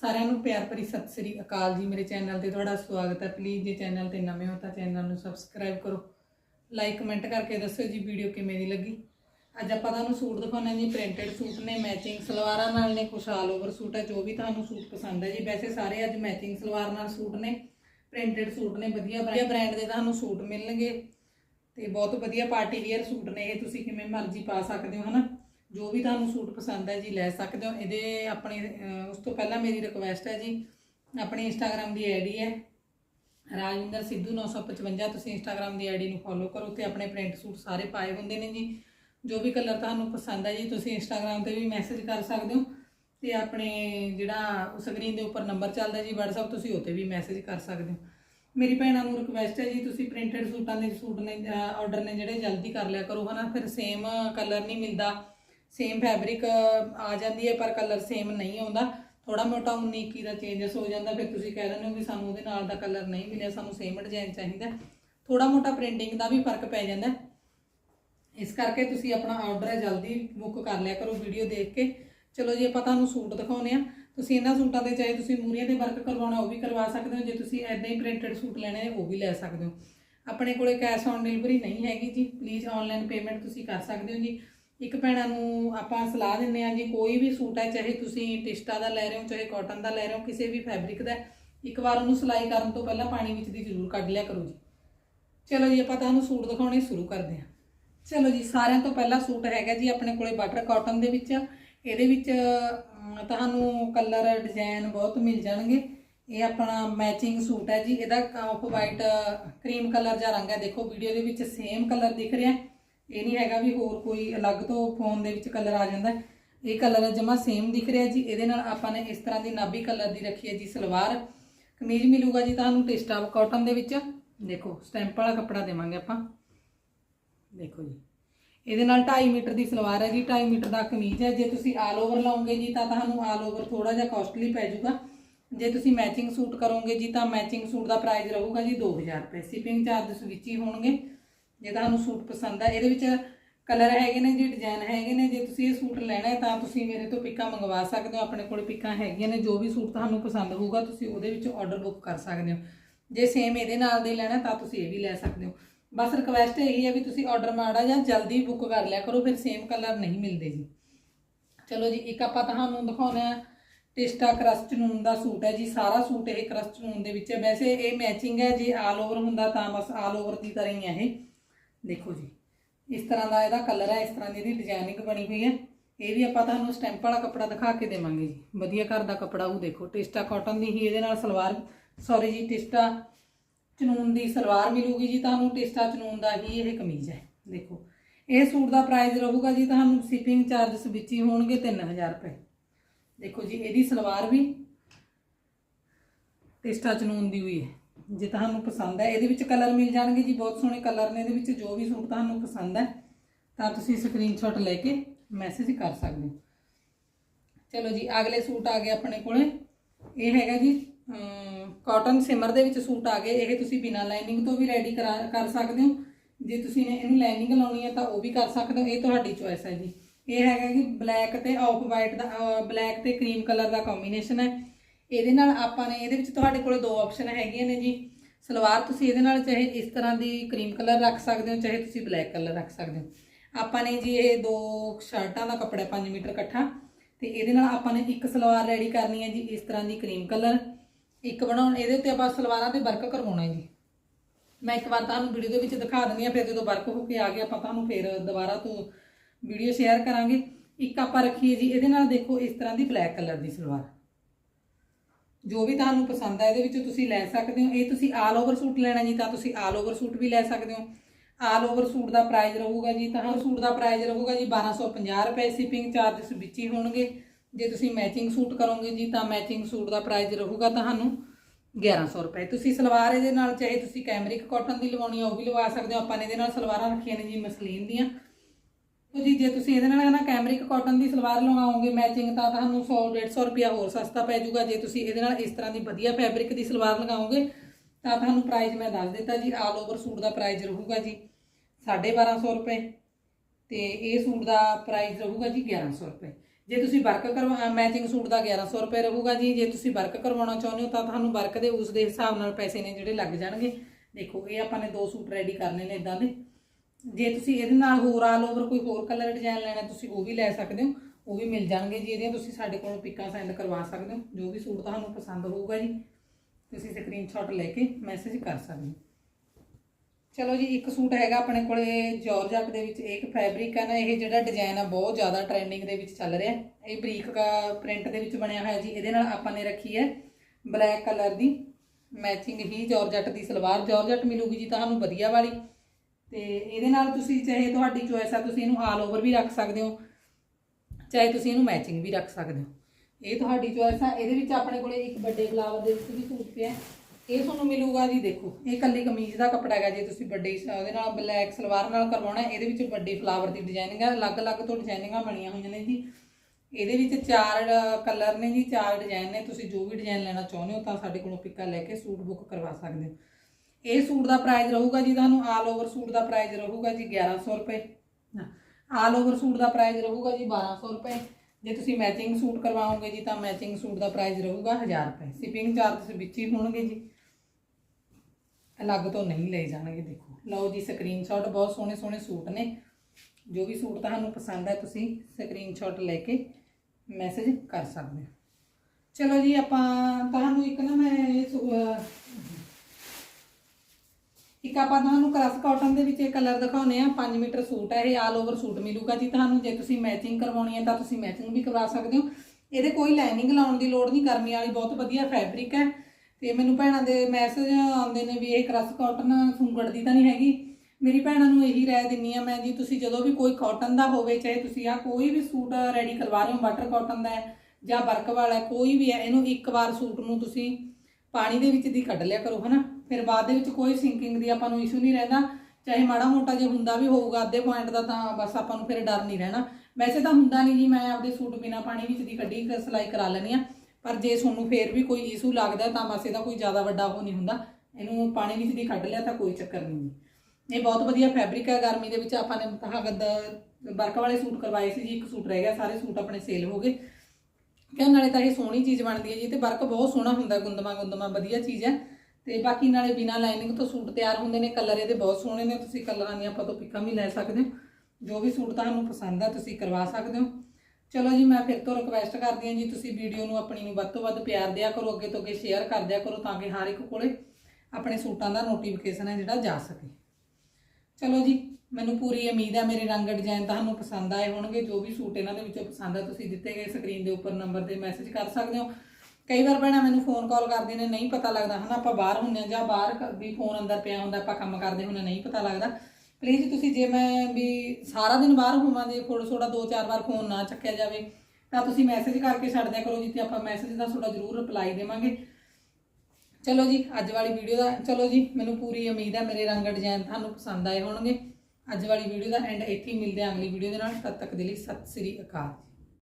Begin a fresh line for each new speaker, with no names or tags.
ਸਾਰਿਆਂ ਨੂੰ ਪਿਆਰ ਭਰੀ ਸਤਿ ਸ੍ਰੀ ਅਕਾਲ ਜੀ। ਮੇਰੇ ਚੈਨਲ ਤੇ ਤੁਹਾਡਾ ਸਵਾਗਤ ਹੈ। ਪਲੀਜ਼ ਜੇ ਚੈਨਲ ਤੇ ਨਵੇਂ ਹੋ ਤਾਂ ਚੈਨਲ ਨੂੰ ਸਬਸਕ੍ਰਾਈਬ ਕਰੋ। ਲਾਈਕ ਕਮੈਂਟ ਕਰਕੇ ਦੱਸਿਓ ਜੀ ਵੀਡੀਓ ਕਿਵੇਂ ਦੀ ਲੱਗੀ। ਅੱਜ ਆਪਾਂ ਤੁਹਾਨੂੰ ਸੂਟ ਦਿਖਾਉਣਾ ਜੀ। ਪ੍ਰਿੰਟਡ ਸੂਟ ਨੇ ਮੈਚਿੰਗ ਸਲਵਾਰਾਂ ਨਾਲ ਨੇ, ਕੁਛ ਆਲ ਓਵਰ ਸੂਟ ਹੈ, ਜੋ ਵੀ ਤੁਹਾਨੂੰ ਸੂਟ ਪਸੰਦ ਹੈ ਜੀ। ਵੈਸੇ ਸਾਰੇ ਅੱਜ ਮੈਚਿੰਗ ਸਲਵਾਰ ਨਾਲ ਸੂਟ ਨੇ। ਪ੍ਰਿੰਟਡ ਸੂਟ ਨੇ, ਵਧੀਆ ਵਧੀਆ ਬ੍ਰਾਂਡ ਦੇ ਤੁਹਾਨੂੰ ਸੂਟ ਮਿਲਣਗੇ। ਤੇ ਬਹੁਤ ਵਧੀਆ ਪਾਰਟੀ ਵੇਅਰ ਸੂਟ ਨੇ ਇਹ, ਤੁਸੀਂ ਕਿਵੇਂ ਮਰਜ਼ੀ ਪਾ ਸਕਦੇ ਹੋ, ਹਨਾ? ਜੋ ਵੀ ਤੁਹਾਨੂੰ ਸੂਟ ਪਸੰਦ ਹੈ ਜੀ ਲੈ ਸਕਦੇ ਹੋ। ਇਹਦੇ ਆਪਣੇ ਉਸ ਤੋਂ ਪਹਿਲਾਂ ਮੇਰੀ ਰਿਕੁਐਸਟ ਹੈ ਜੀ, ਆਪਣੀ ਇੰਸਟਾਗ੍ਰam ਦੀ ਆਈਡੀ ਹੈ। ਰਾਜਿੰਦਰ ਸਿੱਧੂ 955 ਤੁਸੀਂ ਇੰਸਟਾਗ੍ਰam ਦੀ ਆਈਡੀ ਨੂੰ ਫੋਲੋ ਕਰੋ ਤੇ ਆਪਣੇ ਪ੍ਰਿੰਟ ਸੂਟ ਸਾਰੇ ਪਾਏ ਹੁੰਦੇ ਨੇ ਜੀ। ਜੋ ਵੀ ਕਲਰ ਤੁਹਾਨੂੰ ਪਸੰਦ ਹੈ ਜੀ, ਤੁਸੀਂ ਇੰਸਟਾਗ੍ਰam ਤੇ ਵੀ ਮੈਸੇਜ ਕਰ ਸਕਦੇ ਹੋ। ਤੇ ਆਪਣੇ ਜਿਹੜਾ ਸਕਰੀਨ ਦੇ ਉੱਪਰ ਨੰਬਰ ਚੱਲਦਾ ਜੀ, WhatsApp, ਤੁਸੀਂ ਉੱਤੇ ਵੀ ਮੈਸੇਜ ਕਰ ਸਕਦੇ ਹੋ। ਮੇਰੀ ਭੈਣਾਂ ਨੂੰ ਰਿਕੁਐਸਟ ਹੈ ਜੀ, ਤੁਸੀਂ ਪ੍ਰਿੰਟਡ ਸੂਟਾਂ ਦੇ ਸੂਟ ਨੇ ਆਰਡਰ ਨੇ ਜਿਹੜੇ ਜਲਦੀ ਕਰ ਲਿਆ ਕਰੋ, ਹਨਾ। ਫਿਰ ਸੇਮ ਕਲਰ ਨਹੀਂ ਮਿਲਦਾ। ਸੇਮ ਫੈਬਰਿਕ ਆ ਜਾਂਦੀ ਹੈ, ਪਰ ਕਲਰ ਸੇਮ ਨਹੀਂ ਆਉਂਦਾ। ਥੋੜਾ ਮੋਟਾ 19 21 ਦਾ ਚੇਂਜਸ ਹੋ ਜਾਂਦਾ, ਫਿਰ ਤੁਸੀਂ ਕਹਿ ਦਿੰਦੇ ਹੋ ਵੀ ਸਾਨੂੰ ਉਹਦੇ ਨਾਲ ਦਾ ਕਲਰ ਨਹੀਂ ਮਿਲਿਆ, ਸਾਨੂੰ ਸੇਮ ਡਿਜ਼ਾਈਨ ਚਾਹੀਦਾ ਥੋੜਾ ਮੋਟਾ ਪ੍ਰਿੰਟਿੰਗ ਦਾ ਵੀ ਫ਼ਰਕ ਪੈ ਜਾਂਦਾ ਇਸ ਕਰਕੇ ਤੁਸੀਂ ਆਪਣਾ ਆਰਡਰ ਹੈ, ਜਲਦੀ ਬੁੱਕ ਕਰ ਲਿਆ ਕਰੋ ਵੀਡੀਓ ਦੇਖ ਕੇ। ਚਲੋ ਜੀ, ਆਪਾਂ ਤੁਹਾਨੂੰ ਸੂਟ ਦਿਖਾਉਨੇ ਆ ਤੁਸੀਂ ਇਹਨਾਂ ਸੂਟਾਂ ਦੇ ਚਾਹੇ ਤੁਸੀਂ ਮੂਰੀਆਂ ਤੇ ਵਰਕ ਕਰਵਾਉਣਾ, ਉਹ ਵੀ ਕਰਵਾ ਸਕਦੇ ਹੋ। ਜੇ ਤੁਸੀਂ ਐਦਾਂ ਹੀ ਪ੍ਰਿੰਟਡ ਸੂਟ ਲੈਣੇ ਨੇ, ਉਹ ਵੀ ਲੈ ਸਕਦੇ ਹੋ। ਆਪਣੇ ਕੋਲੇ ਕੈਸ਼ ਔਨ ਡਿਲੀਵਰੀ ਨਹੀਂ ਹੈਗੀ ਜੀ। ਪਲੀਜ਼ ਆਨਲਾਈਨ ਪੇਮੈਂਟ ਤੁਸੀਂ ਕਰ ਸਕਦੇ ਹੋ ਜੀ। ਇੱਕ ਭੈਣਾਂ ਨੂੰ ਆਪਾਂ ਸਲਾਹ ਦਿੰਨੇ ਆ ਜੀ ਕੋਈ ਵੀ ਸੂਟ ਹੈ, ਚਾਹੇ ਤੁਸੀਂ ਟਿਸਟਾ ਦਾ ਲੈ ਰਹੇ ਹੋ, ਚਾਹੇ ਕਾਟਨ ਦਾ ਲੈ ਰਹੇ ਹੋ, ਕਿਸੇ ਵੀ ਫੈਬਰਿਕ ਦਾ ਇੱਕ ਵਾਰ ਉਹਨੂੰ ਸਿਲਾਈ ਕਰਨ ਤੋਂ ਪਹਿਲਾਂ ਪਾਣੀ ਵਿੱਚ ਦੀ ਜ਼ਰੂਰ ਕੱਢ ਲਿਆ ਕਰੋ ਜੀ। ਚਲੋ ਜੀ, ਆਪਾਂ ਤੁਹਾਨੂੰ ਸੂਟ ਦਿਖਾਉਣੇ ਸ਼ੁਰੂ ਕਰਦੇ ਹਾਂ। ਚਲੋ ਜੀ, ਸਾਰਿਆਂ ਤੋਂ ਪਹਿਲਾ ਸੂਟ ਹੈਗਾ ਜੀ ਆਪਣੇ ਕੋਲੇ ਬਟਰ ਕਾਟਨ ਦੇ ਵਿੱਚ ਇਹਦੇ ਵਿੱਚ ਤੁਹਾਨੂੰ ਕਲਰ ਡਿਜ਼ਾਈਨ ਬਹੁਤ ਮਿਲ ਜਾਣਗੇ। ਇਹ ਆਪਣਾ ਮੈਚਿੰਗ ਸੂਟ ਹੈ ਜੀ। ਇਹਦਾ ਆਫ ਵਾਈਟ ਕਰੀਮ ਕਲਰ ਜਾਂ ਰੰਗ ਹੈ। ਦੇਖੋ ਵੀਡੀਓ ਦੇ ਵਿੱਚ ਸੇਮ ਕਲਰ ਦਿਖ ਰਿਹਾ ਹੈ। ਇਹ ਨਹੀਂ ਹੈਗਾ ਵੀ ਹੋਰ ਕੋਈ ਅਲੱਗ ਤੋਂ ਫੋਨ ਦੇ ਵਿੱਚ ਕਲਰ ਆ ਜਾਂਦਾ। ਇਹ ਕਲਰ ਜਮਾ ਸੇਮ ਦਿਖ ਰਿਹਾ ਜੀ। ਇਹਦੇ ਨਾਲ ਆਪਾਂ ਨੇ ਇਸ ਤਰ੍ਹਾਂ ਦੀ ਨਾਭੀ ਕਲਰ ਦੀ ਰੱਖੀ ਹੈ ਜੀ, ਸਲਵਾਰ। ਕਮੀਜ਼ ਮਿਲੂਗਾ ਜੀ ਤੁਹਾਨੂੰ ਟਿਸਟਾ ਕਾਟਨ ਦੇ ਵਿੱਚ। ਦੇਖੋ ਸਟੈਂਪ ਵਾਲਾ ਕੱਪੜਾ ਦੇਵਾਂਗੇ ਆਪਾਂ। ਦੇਖੋ ਜੀ। ਇਹਦੇ ਨਾਲ 2.5 ਮੀਟਰ ਦੀ ਸਲਵਾਰ ਹੈ ਜੀ। 2.5 ਮੀਟਰ ਦਾ ਕਮੀਜ਼ ਹੈ। ਜੇ ਤੁਸੀਂ ਆਲ ਓਵਰ ਲਾਉਂਗੇ ਜੀ, ਤਾਂ ਤੁਹਾਨੂੰ ਆਲ ਓਵਰ ਥੋੜਾ ਜਿਹਾ ਕਾਸਟਲੀ ਪੈ ਜਾਊਗਾ। ਜੇ ਤੁਸੀਂ ਮੈਚਿੰਗ ਸੂਟ ਕਰੋਗੇ ਜੀ, ਤਾਂ ਮੈਚਿੰਗ ਸੂਟ ਦਾ ਪ੍ਰਾਈਸ ਰਹੂਗਾ ਜੀ 2000 ਰੁਪਏ। ਸ਼ਿਪਿੰਗ ਚਾਰजेस ਵਿੱਚ ਹੀ ਹੋਣਗੇ। ਜੇ ਤੁਹਾਨੂੰ ਸੂਟ ਪਸੰਦ ਹੈ ਇਹਦੇ ਵਿੱਚ ਕਲਰ ਹੈਗੇ ਨੇ ਜੀ ਡਿਜ਼ਾਈਨ ਹੈਗੇ ਨੇ, ਜੇ ਤੁਸੀਂ ਇਹ ਸੂਟ ਲੈਣਾ ਹੈ ਤਾਂ ਤੁਸੀਂ ਮੇਰੇ ਤੋਂ ਪਿੱਕਾਂ ਮੰਗਵਾ ਸਕਦੇ ਹੋ, ਆਪਣੇ ਕੋਲ ਪਿੱਕਾਂ ਹੈਗੀਆਂ ਨੇ, ਜੋ ਵੀ ਸੂਟ ਤੁਹਾਨੂੰ ਪਸੰਦ ਹੋਊਗਾ, ਤੁਸੀਂ ਉਹਦੇ ਵਿੱਚ ਆਰਡਰ ਬੁੱਕ ਕਰ ਸਕਦੇ ਹੋ। ਜੇ ਸੇਮ ਇਹਦੇ ਨਾਲ ਦੇ ਲੈਣਾ ਤਾਂ ਤੁਸੀਂ ਇਹ ਵੀ ਲੈ ਸਕਦੇ ਹੋ। ਬਸ ਰਿਕਵੈਸਟ ਇਹੀ ਹੈ ਵੀ ਤੁਸੀਂ ਆਰਡਰ ਮਾੜਾ ਜਾਂ ਜਲਦੀ ਬੁੱਕ ਕਰ ਲਿਆ ਕਰੋ, ਫਿਰ ਸੇਮ ਕਲਰ ਨਹੀਂ ਮਿਲਦੇ ਜੀ। ਚਲੋ ਜੀ, ਇੱਕ ਆਪਾਂ ਤੁਹਾਨੂੰ ਦਿਖਾਉਣਾ ਹੈ, ਟਿਸਟਾ ਕਰਸਟ ਨੂਨ ਦਾ ਸੂਟ ਹੈ ਜੀ, ਸਾਰਾ ਸੂਟ ਇਹ ਕਰਸਟ ਨੂਨ ਦੇ ਵਿੱਚ ਹੈ। ਵੈਸੇ ਇਹ ਮੈਚਿੰਗ ਹੈ ਜੇ ਆਲ ਓਵਰ ਹੁੰਦਾ ਤਾਂ ਬਸ ਆਲ ਓਵਰ ਦੀ ਤਰ੍ਹਾਂ ਹੀ ਹੈ ਇਹ। ਦੇਖੋ ਜੀ, ਇਸ ਤਰ੍ਹਾਂ ਦਾ ਇਹਦਾ ਕਲਰ ਹੈ, ਇਸ ਤਰ੍ਹਾਂ ਦੀ ਇਹਦੀ ਡਿਜ਼ਾਈਨਿੰਗ ਬਣੀ ਹੋਈ ਹੈ। ਇਹ ਵੀ ਆਪਾਂ ਤੁਹਾਨੂੰ ਸਟੈਂਪ ਵਾਲਾ ਕੱਪੜਾ ਦਿਖਾ ਕੇ ਦੇਵਾਂਗੇ ਜੀ। ਵਧੀਆ ਘਰ ਦਾ ਕੱਪੜਾ ਉਹ ਦੇਖੋ, ਟਿਸਟਾ ਕਾਟਨ ਦੀ ਹੀ ਇਹਦੇ ਨਾਲ ਸਲਵਾਰ ਸੌਰੀ ਜੀ, ਟਿਸਟਾ ਚਨੂਨ ਦੀ ਸਲਵਾਰ ਮਿਲੂਗੀ ਜੀ ਤੁਹਾਨੂੰ, ਟਿਸਟਾ ਚਨੂਨ ਦਾ ਹੀ ਇਹ ਕਮੀਜ਼ ਹੈ। ਦੇਖੋ, ਇਹ ਸੂਟ ਦਾ ਪ੍ਰਾਈਸ ਰਹੂਗਾ ਜੀ ਤੁਹਾਨੂੰ ਸ਼ਿਪਿੰਗ ਚਾਰजेस ਵਿੱਚ ਹੀ ਹੋਣਗੇ 3000 ਰੁਪਏ। ਦੇਖੋ ਜੀ, ਇਹਦੀ ਸਲਵਾਰ ਵੀ ਟਿਸਟਾ ਚਨੂਨ ਦੀ ਹੋਈ ਹੈ। ਜੇ ਤੁਹਾਨੂੰ ਪਸੰਦ ਹੈ, ਇਹਦੇ ਵਿੱਚ ਕਲਰ ਮਿਲ ਜਾਣਗੇ ਜੀ, ਬਹੁਤ ਸੋਹਣੇ ਕਲਰ ਨੇ ਇਹਦੇ ਵਿੱਚ, ਜੋ ਵੀ ਸੂਟ ਤੁਹਾਨੂੰ ਪਸੰਦ ਹੈ, ਤਾਂ ਤੁਸੀਂ ਸਕਰੀਨਸ਼ਾਟ ਲੈ ਕੇ ਮੈਸੇਜ ਕਰ ਸਕਦੇ ਹੋ। ਚਲੋ ਜੀ, ਅਗਲੇ ਸੂਟ ਆ ਗਏ ਆਪਣੇ ਕੋਲੇ। ਇਹ ਹੈਗਾ ਜੀ ਕਾਟਨ ਸਿਮਰ ਦੇ ਵਿੱਚ ਸੂਟ ਆ ਗਏ। ਇਹ ਤੁਸੀਂ ਬਿਨਾਂ ਲਾਈਨਿੰਗ ਤੋਂ ਵੀ ਰੈਡੀ ਕਰ ਸਕਦੇ ਹੋ। ਜੇ ਤੁਸੀਂ ਨੇ ਇਹਨੂੰ ਲਾਈਨਿੰਗ ਲਾਉਣੀ ਹੈ ਤਾਂ ਉਹ ਵੀ ਕਰ ਸਕਦੇ ਹੋ। ਇਹ ਤੁਹਾਡੀ ਚੋਇਸ ਹੈ ਜੀ। ਇਹ ਹੈਗਾ ਕਿ ਬਲੈਕ ਤੇ ਆਫ ਵਾਈਟ ਦਾ ਬਲੈਕ ਤੇ ਕਰੀਮ ਕਲਰ ਦਾ ਕੰਬੀਨੇਸ਼ਨ ਹੈ। ਇਹਦੇ ਨਾਲ ਆਪਾਂ ਨੇ, ਇਹਦੇ ਵਿੱਚ ਤੁਹਾਡੇ ਕੋਲੇ ਦੋ ਆਪਸ਼ਨ ਹੈਗੀਆਂ ਨੇ ਜੀ। ਸਲਵਾਰ ਤੁਸੀਂ ਇਹਦੇ ਨਾਲ ਚਾਹੇ ਇਸ ਤਰ੍ਹਾਂ ਦੀ ਕਰੀਮ ਕਲਰ ਰੱਖ ਸਕਦੇ ਹੋ, ਚਾਹੇ ਤੁਸੀਂ ਬਲੈਕ ਕਲਰ ਰੱਖ ਸਕਦੇ ਹੋ। ਆਪਾਂ ਨੇ ਜੀ ਇਹ ਦੋ ਸ਼ਰਟਾਂ ਦਾ ਕੱਪੜਾ 5 ਮੀਟਰ ਇਕੱਠਾ, ਤੇ ਇਹਦੇ ਨਾਲ ਆਪਾਂ ਨੇ ਇੱਕ ਸਲਵਾਰ ਰੈਡੀ ਕਰਨੀ ਹੈ ਜੀ, ਇਸ ਤਰ੍ਹਾਂ ਦੀ ਕਰੀਮ ਕਲਰ ਇੱਕ ਬਣਾਉਣ, ਇਹਦੇ ਉੱਤੇ ਆਪਾਂ ਸਲਵਾਰਾਂ ਤੇ ਵਰਕ ਕਰਵਾਉਣਾ ਜੀ। ਮੈਂ ਇੱਕ ਵਾਰ ਤੁਹਾਨੂੰ ਵੀਡੀਓ ਦੇ ਵਿੱਚ ਦਿਖਾ ਦਿੰਦੀ ਆ ਫਿਰ ਜਦੋਂ ਵਰਕ ਹੋ ਕੇ ਆ ਗਿਆ, ਆਪਾਂ ਤੁਹਾਨੂੰ ਫਿਰ ਦੁਬਾਰਾ ਤੋਂ ਵੀਡੀਓ ਸ਼ੇਅਰ ਕਰਾਂਗੇ। ਇੱਕ ਆਪਾਂ ਰੱਖੀਏ ਜੀ, ਇਹਦੇ ਨਾਲ ਦੇਖੋ ਇਸ ਤਰ੍ਹਾਂ ਦੀ ਬਲੈਕ ਕਲਰ ਦੀ ਸਲਵਾਰ। ਜੋ ਵੀ ਤੁਹਾਨੂੰ ਪਸੰਦ ਹੈ ਇਹਦੇ ਵਿੱਚ ਤੁਸੀਂ ਲੈ ਸਕਦੇ ਹੋ। ਇਹ ਤੁਸੀਂ ਆਲ ਓਵਰ ਸੂਟ ਲੈਣਾ ਜੀ, ਤਾਂ ਤੁਸੀਂ ਆਲ ਓਵਰ ਸੂਟ ਵੀ ਲੈ ਸਕਦੇ ਹੋ। ਆਲ ਓਵਰ ਸੂਟ ਦਾ ਪ੍ਰਾਈਸ ਰਹੂਗਾ ਜੀ, ਤਾਂ ਹਰ ਸੂਟ ਦਾ ਪ੍ਰਾਈਸ ਰਹੂਗਾ ਜੀ 1250 ਰੁਪਏ। ਸ਼ਿਪਿੰਗ ਚਾਰजेस ਵਿੱਚ ਹੀ ਹੋਣਗੇ। ਜੇ ਤੁਸੀਂ ਮੈਚਿੰਗ ਸੂਟ ਕਰੋਗੇ ਜੀ, ਤਾਂ ਮੈਚਿੰਗ ਸੂਟ ਦਾ ਪ੍ਰਾਈਸ ਰਹੂਗਾ ਤੁਹਾਨੂੰ 1100 ਰੁਪਏ। ਤੁਸੀਂ ਸਲਵਾਰ ਇਹਦੇ ਨਾਲ, ਚਾਹੇ ਤੁਸੀਂ ਕੈਮਰਿਕ ਕਾਟਨ ਦੀ ਲਵਾਉਣੀ ਆ, ਉਹ ਵੀ ਲਵਾ ਸਕਦੇ ਹੋ। ਆਪਾਂ ਨੇ ਇਹਦੇ ਨਾਲ ਸਲਵਾਰਾਂ ਰੱਖੀਆਂ ਨੇ ਜੀ, ਮਸਲੀਨ ਦੀਆਂ। ਜੀ, ਜੇ ਤੁਸੀਂ ਇਹਦੇ ਨਾਲ ਨਾ ਕੈਮਰਿਕ ਕਾਟਨ ਦੀ ਸਲਵਾਰ ਲਗਾਓਗੇ ਮੈਚਿੰਗ ਤਾਂ ਤੁਹਾਨੂੰ 100 150 ਰੁਪਿਆ ਹੋਰ ਸਸਤਾ ਪੈ ਜਾਊਗਾ। ਜੇ ਤੁਸੀਂ ਇਹਦੇ ਨਾਲ ਇਸ ਤਰ੍ਹਾਂ ਦੀ ਵਧੀਆ ਫੈਬਰਿਕ ਦੀ ਸਲਵਾਰ ਲਗਾਓਗੇ, ਤਾਂ ਤੁਹਾਨੂੰ ਪ੍ਰਾਈਸ ਮੈਂ ਦੱਸ ਦਿੱਤਾ ਜੀ ਆਲ ਓਵਰ ਸੂਟ ਦਾ ਪ੍ਰਾਈਸ ਰਹੂਗਾ ਜੀ 1250 ਰੁਪਏ ਤੇ ਇਹ ਸੂਟ ਦਾ ਪ੍ਰਾਈਸ ਰਹੂਗਾ ਜੀ 1100 ਰੁਪਏ। ਜੇ ਤੁਸੀਂ ਵਰਕ ਕਰਵਾ ਮੈਚਿੰਗ ਸੂਟ ਦਾ 1100 ਰੁਪਏ ਰਹੂਗਾ ਜੀ, ਜੇ ਤੁਸੀਂ ਵਰਕ ਕਰਵਾਉਣਾ ਚਾਹੁੰਦੇ ਹੋ ਤਾਂ ਤੁਹਾਨੂੰ ਵਰਕ ਦੇ ਉਸ ਦੇ ਹਿਸਾਬ ਨਾਲ ਪੈਸੇ ਨੇ ਜਿਹੜੇ ਲੱਗ ਜਾਣਗੇ। ਦੇਖੋ, ਇਹ ਆਪਾਂ ਨੇ ਦੋ ਸੂਟ ਰੈਡੀ ਕਰਨੇ ਨੇ ਇਦਾਂ ਦੇ। ਜੇ ਤੁਸੀਂ ਇਹਦੇ ਨਾਲ ਹੋਰ ਆਲ ਓਵਰ ਕੋਈ ਹੋਰ ਕਲਰ ਡਿਜ਼ਾਈਨ ਲੈਣਾ, ਤੁਸੀਂ ਉਹ ਵੀ ਲੈ ਸਕਦੇ ਹੋ। ਉਹ ਵੀ ਮਿਲ ਜਾਣਗੇ ਜੀ ਇਹਦੀਆਂ, ਤੁਸੀਂ ਸਾਡੇ ਕੋਲੋਂ ਪਿਕਾਂ ਸੈਂਡ ਕਰਵਾ ਸਕਦੇ ਹੋ। ਜੋ ਵੀ ਸੂਟ ਤੁਹਾਨੂੰ ਪਸੰਦ ਹੋਊਗਾ ਜੀ, ਤੁਸੀਂ ਸਕਰੀਨਸ਼ਾਟ ਲੈ ਕੇ ਮੈਸੇਜ ਕਰ ਸਕਦੇ ਹੋ। ਚਲੋ ਜੀ, ਇੱਕ ਸੂਟ ਹੈਗਾ ਆਪਣੇ ਕੋਲੇ ਜਾਰਜਟ ਦੇ ਵਿੱਚ ਇੱਕ ਫੈਬਰਿਕ ਹੈ ਨਾ, ਇਹ ਜਿਹੜਾ ਡਿਜ਼ਾਈਨ ਆ ਬਹੁਤ ਜ਼ਿਆਦਾ ਟ੍ਰੈਂਡਿੰਗ ਦੇ ਵਿੱਚ ਚੱਲ ਰਿਹਾ। ਇਹ ਬਰੀਕ ਪ੍ਰਿੰਟ ਦੇ ਵਿੱਚ ਬਣਿਆ ਹੋਇਆ ਜੀ, ਇਹਦੇ ਨਾਲ ਆਪਾਂ ਨੇ ਰੱਖੀ ਹੈ ਬਲੈਕ ਕਲਰ ਦੀ ਮੈਚਿੰਗ ਹੀ ਜਾਰਜਟ ਦੀ ਸਲਵਾਰ। ਜਾਰਜਟ ਮਿਲੂਗੀ ਜੀ ਤੁਹਾਨੂੰ ਵਧੀਆ ਵਾਲੀ। ਤੇ ਇਹਦੇ ਨਾਲ ਤੁਸੀਂ ਚਾਹੇ ਤੁਹਾਡੀ ਚੋਇਸ ਆ, ਤੁਸੀਂ ਇਹਨੂੰ ਆਲ ਓਵਰ ਵੀ ਰੱਖ ਸਕਦੇ ਹੋ। ਚਾਹੇ ਤੁਸੀਂ ਇਹਨੂੰ ਮੈਚਿੰਗ ਵੀ ਰੱਖ ਸਕਦੇ ਹੋ। ਇਹ ਤੁਹਾਡੀ ਚੋਇਸ ਆ, ਇਹਦੇ ਵਿੱਚ ਆਪਣੇ ਕੋਲੇ ਇੱਕ ਵੱਡੇ ਫਲਾਵਰ ਦੇ ਵਿੱਚ ਵੀ ਸੂਟ ਪਿਆ। ਇਹ ਤੁਹਾਨੂੰ ਮਿਲੂਗਾ ਜੀ, ਦੇਖੋ, ਇਹ ਕੱਲੀ ਕਮੀਜ਼ ਦਾ ਕੱਪੜਾ ਹੈਗਾ, ਜੇ ਤੁਸੀਂ ਵੱਡੇ ਉਹਦੇ ਨਾਲ ਬਲੈਕ ਸਲਵਾਰ ਨਾਲ ਕਰਵਾਉਣਾ, ਇਹਦੇ ਵਿੱਚ ਵੱਡੇ ਫਲਾਵਰ ਦੀ ਡਿਜ਼ਾਈਨਿੰਗ ਹੈ ਅਲੱਗ-ਅਲੱਗ ਤੋਂ ਡਿਜ਼ਾਈਨਿੰਗਾਂ ਬਣੀਆਂ ਹੋਈਆਂ ਨੇ ਜੀ। ਇਹਦੇ ਵਿੱਚ ਚਾਰ ਕਲਰ ਨੇ ਜੀ, ਚਾਰ ਡਿਜ਼ਾਈਨ ਨੇ। ਤੁਸੀਂ ਜੋ ਵੀ ਡਿਜ਼ਾਈਨ ਲੈਣਾ ਚਾਹੁੰਦੇ ਹੋ, ਤਾਂ ਸਾਡੇ ਕੋਲੋਂ ਪਿੱਕਾ ਲੈ ਕੇ ਸੂਟ ਬੁੱਕ ਕਰਵਾ ਸਕਦੇ ਹੋ। ਇਹ ਸੂਟ ਦਾ ਪ੍ਰਾਈਸ ਰਹੂਗਾ ਜੀ, ਤੁਹਾਨੂੰ ਆਲ ਓਵਰ ਸੂਟ ਦਾ ਪ੍ਰਾਈਸ ਰਹੂਗਾ ਜੀ 1100 ਰੁਪਏ। ਆਲ ਓਵਰ ਸੂਟ ਦਾ ਪ੍ਰਾਈਸ ਰਹੂਗਾ ਜੀ 1200 ਰੁਪਏ। ਜੇ ਤੁਸੀਂ ਮੈਚਿੰਗ ਸੂਟ ਕਰਵਾਓਗੇ ਜੀ, ਤਾਂ ਮੈਚਿੰਗ ਸੂਟ ਦਾ ਪ੍ਰਾਈਸ ਰਹੂਗਾ 1000 ਰੁਪਏ। ਸ਼ਿਪਿੰਗ ਚਾਰजेस ਵਿੱਚ ਹੀ ਹੋਣਗੇ ਜੀ। ਅਲੱਗ ਤੋਂ ਨਹੀਂ ਲਏ ਜਾਣਗੇ, ਦੇਖੋ। ਲਓ ਜੀ ਸਕਰੀਨਸ਼ਾਟ ਬਹੁਤ ਸੋਹਣੇ ਸੋਹਣੇ ਸੂਟ ਨੇ। ਜੋ ਵੀ ਸੂਟ ਤੁਹਾਨੂੰ ਪਸੰਦ ਹੈ, ਤੁਸੀਂ ਸਕਰੀਨਸ਼ਾਟ ਲੈ ਕੇ ਮੈਸੇਜ ਕਰ ਸਕਦੇ ਹੋ। ਚਲੋ ਜੀ, ਆਪਾਂ, ਤੁਹਾਨੂੰ ਇੱਕ ਨਾ ਮੈਂ ਇਹ ਸੂ- ਇੱਕ ਆਪਾਂ ਤੁਹਾਨੂੰ ਕ੍ਰਸ ਕਾਟਨ ਦੇ ਵਿੱਚ ਇਹ ਕਲਰ ਦਿਖਾਉਨੇ ਆ 5 ਮੀਟਰ ਸੂਟ ਹੈ ਇਹ ਆਲ ਓਵਰ ਸੂਟ ਮਿਲੂਗਾ ਜੀ ਤੁਹਾਨੂੰ। ਜੇ ਤੁਸੀਂ ਮੈਚਿੰਗ ਕਰਵਾਉਣੀ ਹੈ ਤਾਂ ਤੁਸੀਂ ਮੈਚਿੰਗ ਵੀ ਕਰਵਾ ਸਕਦੇ ਹੋ। ਇਹਦੇ ਕੋਈ ਲਾਈਨਿੰਗ ਲਾਉਣ ਦੀ ਲੋੜ ਨਹੀਂ ਗਰਮੀ ਵਾਲੀ ਬਹੁਤ ਵਧੀਆ ਫੈਬਰਿਕ ਹੈ। ਤੇ ਮੈਨੂੰ ਭੈਣਾਂ ਦੇ ਮੈਸੇਜ ਆਉਂਦੇ ਨੇ ਵੀ ਇਹ ਕ੍ਰਸ ਕਾਟਨ ਸੁੰਗੜ ਦੀ ਤਾਂ ਨਹੀਂ ਹੈਗੀ। ਮੇਰੀ ਭੈਣਾਂ ਨੂੰ ਇਹੀ ਰਾਏ ਦਿੰਨੀ ਆ ਮੈਂ ਜੀ ਤੁਸੀਂ ਜਦੋਂ ਵੀ ਕੋਈ ਕਾਟਨ ਦਾ ਹੋਵੇ ਚਾਹੇ ਤੁਸੀਂ ਆ ਕੋਈ ਵੀ ਸੂਟ ਰੈਡੀ ਕਰਵਾ ਰਹੇ ਹੋ ਵਾਟਰ ਕਾਟਨ ਦਾ ਹੈ ਜਾਂ ਵਰਕ ਵਾਲਾ ਹੈ, ਕੋਈ ਵੀ ਹੈ ਇਹਨੂੰ ਇੱਕ ਵਾਰ ਸੂਟ ਨੂੰ ਤੁਸੀਂ ਪਾਣੀ ਦੇ ਵਿੱਚ ਦੀ ਕੱਢ ਲਿਆ ਕਰੋ ਹਨਾ? ਫਿਰ ਬਾਅਦ ਦੇ ਵਿੱਚ ਕੋਈ ਸਿੰਕਿੰਗ ਦੀ ਆਪਾਂ ਨੂੰ ਇਸ਼ੂ ਨਹੀਂ ਰਹਿੰਦਾ। ਚਾਹੇ ਮਾੜਾ ਮੋਟਾ ਜੇ ਹੁੰਦਾ ਵੀ ਹੋਊਗਾ, ਅੱਧੇ ਪੁਆਇੰਟ ਦਾ ਤਾਂ ਬਸ ਆਪਾਂ ਨੂੰ ਫਿਰ ਡਰ ਨਹੀਂ ਰਹਿਣਾ। ਵੈਸੇ ਤਾਂ ਹੁੰਦਾ ਨਹੀਂ ਜੀ, ਮੈਂ ਆਪਦੇ ਸੂਟ ਬਿਨਾ ਪਾਣੀ ਵਿੱਚ ਦੀ ਕੱਢੀ ਸਿਲਾਈ ਕਰਾ ਲੈਣੀ ਆ ਪਰ ਜੇ ਤੁਹਾਨੂੰ ਫੇਰ ਵੀ ਕੋਈ ਇਸ਼ੂ ਲੱਗਦਾ ਤਾਂ ਬਸ ਇਹਦਾ ਕੋਈ ਜ਼ਿਆਦਾ ਵੱਡਾ ਉਹ ਨਹੀਂ ਹੁੰਦਾ। ਇਹਨੂੰ ਪਾਣੀ ਵਿੱਚ ਦੀ ਕੱਢ ਲਿਆ ਤਾਂ ਕੋਈ ਚੱਕਰ ਨਹੀਂ ਜੀ। ਇਹ ਬਹੁਤ ਵਧੀਆ ਫੈਬਰਿਕ ਹੈ, ਗਰਮੀ ਦੇ ਵਿੱਚ ਆਪਾਂ ਨੇ ਤਾਂ ਵਰਕ ਵਾਲੇ ਸੂਟ ਕਰਵਾਏ ਸੀ ਜੀ, ਇੱਕ ਸੂਟ ਰਹਿ ਗਿਆ, ਸਾਰੇ ਸੂਟ ਆਪਣੇ ਸੇਲ ਹੋ ਗਏ। ਕਿ ਨਾਲੇ ਤਾਂ ਇਹ ਸੋਹਣੀ ਚੀਜ਼ ਬਣਦੀ ਹੈ ਜੀ, ਤੇ ਵਰਕ ਬਹੁਤ ਸੋਹਣਾ ਹੁੰਦਾ ਗੁੰਦਮਾ ਗੁੰਦਮਾ ਵਧੀਆ ਚੀਜ਼ ਹੈ। ਤੇ ਬਾਕੀ ਨਾਲੇ ਬਿਨਾ ਲਾਈਨਿੰਗ ਤੋਂ ਸੂਟ ਤਿਆਰ ਹੁੰਦੇ ਨੇ, ਕਲਰ ਇਹਦੇ ਬਹੁਤ ਸੋਹਣੇ ਨੇ, ਤੁਸੀਂ ਕਲਰਾਂ ਦੀਆਂ ਆਪਾਂ ਤੋਂ ਪਿੱਕਾਂ ਵੀ ਲੈ ਸਕਦੇ ਹੋ। ਜੋ ਵੀ ਸੂਟ ਤੁਹਾਨੂੰ ਪਸੰਦ ਆ, ਤੁਸੀਂ ਕਰਵਾ ਸਕਦੇ ਹੋ। ਚਲੋ ਜੀ, ਮੈਂ ਫਿਰ ਤੋਂ ਰਿਕਵੈਸਟ ਕਰਦੀ ਹਾਂ ਜੀ, ਤੁਸੀਂ ਵੀਡੀਓ ਨੂੰ ਆਪਣੀ ਨੂੰ ਵੱਧ ਤੋਂ ਵੱਧ ਪਿਆਰ ਦਿਆ ਕਰੋ, ਅੱਗੇ ਤੋਂ ਅੱਗੇ ਸ਼ੇਅਰ ਕਰ ਦਿਆ ਕਰੋ, ਤਾਂ ਕਿ ਹਰ ਇੱਕ ਕੋਲੇ ਆਪਣੇ ਸੂਟਾਂ ਦਾ ਨੋਟੀਫਿਕੇਸ਼ਨ ਹੈ ਜਿਹੜਾ ਜਾ ਸਕੇ। ਚਲੋ ਜੀ, ਮੈਨੂੰ ਪੂਰੀ ਉਮੀਦ ਹੈ ਮੇਰੇ ਰੰਗ ਡਿਜ਼ਾਈਨ ਤੁਹਾਨੂੰ ਪਸੰਦ ਆਏ ਹੋਣਗੇ, ਜੋ ਵੀ ਸੂਟ ਇਹਨਾਂ ਦੇ ਵਿੱਚੋਂ ਪਸੰਦ ਆ, ਤੁਸੀਂ ਦਿੱਤੇ ਗਏ ਸਕਰੀਨ ਦੇ ਉੱਪਰ ਨੰਬਰ ਤੇ ਮੈਸੇਜ ਕਰ ਸਕਦੇ ਹੋ। ਕਈ ਵਾਰ ਭੈਣਾਂ ਮੈਨੂੰ ਫੋਨ ਕਾਲ ਕਰਦੀਆਂ ਨੇ, ਨਹੀਂ ਪਤਾ ਲੱਗਦਾ ਹਨਾ, ਆਪਾਂ ਬਾਹਰ ਹੁੰਨੇ ਆ ਜਾਂ ਬਾਹਰ ਵੀ ਫੋਨ ਅੰਦਰ ਪਿਆ ਹੁੰਦਾ, ਆਪਾਂ ਕੰਮ ਕਰਦੇ ਹੁੰਨੇ ਨਹੀਂ ਪਤਾ ਲੱਗਦਾ। ਪਲੀਜ਼ ਤੁਸੀਂ ਜੇ ਮੈਂ ਵੀ ਸਾਰਾ ਦਿਨ ਬਾਹਰ ਹੋਵਾਂ ਜੇ ਥੋੜਾ ਥੋੜਾ ਦੋ ਚਾਰ ਵਾਰ ਫੋਨ ਨਾ ਚੱਕਿਆ ਜਾਵੇ, ਤਾਂ ਤੁਸੀਂ ਮੈਸੇਜ ਕਰਕੇ ਛੱਡ ਦਿਆ ਕਰੋ ਜੀ ਤੇ ਆਪਾਂ ਮੈਸੇਜ ਦਾ ਤੁਹਾਡਾ ਜ਼ਰੂਰ ਰਿਪਲਾਈ ਦੇਵਾਂਗੇ। ਚਲੋ ਜੀ, ਅੱਜ ਵਾਲੀ ਵੀਡੀਓ ਦਾ ਚਲੋ ਜੀ, ਮੈਨੂੰ ਪੂਰੀ ਉਮੀਦ ਹੈ, ਮੇਰੇ ਰੰਗ ਡਿਜ਼ਾਈਨ ਤੁਹਾਨੂੰ ਪਸੰਦ ਆਏ ਹੋਣਗੇ। ਅੱਜ ਵਾਲੀ ਵੀਡੀਓ ਦਾ ਐਂਡ ਇੱਥੇ ਹੀ ਮਿਲਦੇ ਹਾਂ ਅਗਲੀ ਵੀਡੀਓ ਦੇ ਨਾਲ, ਤਦ ਤੱਕ ਦੇ ਲਈ ਸਤਿ ਸ੍ਰੀ ਅਕਾਲ।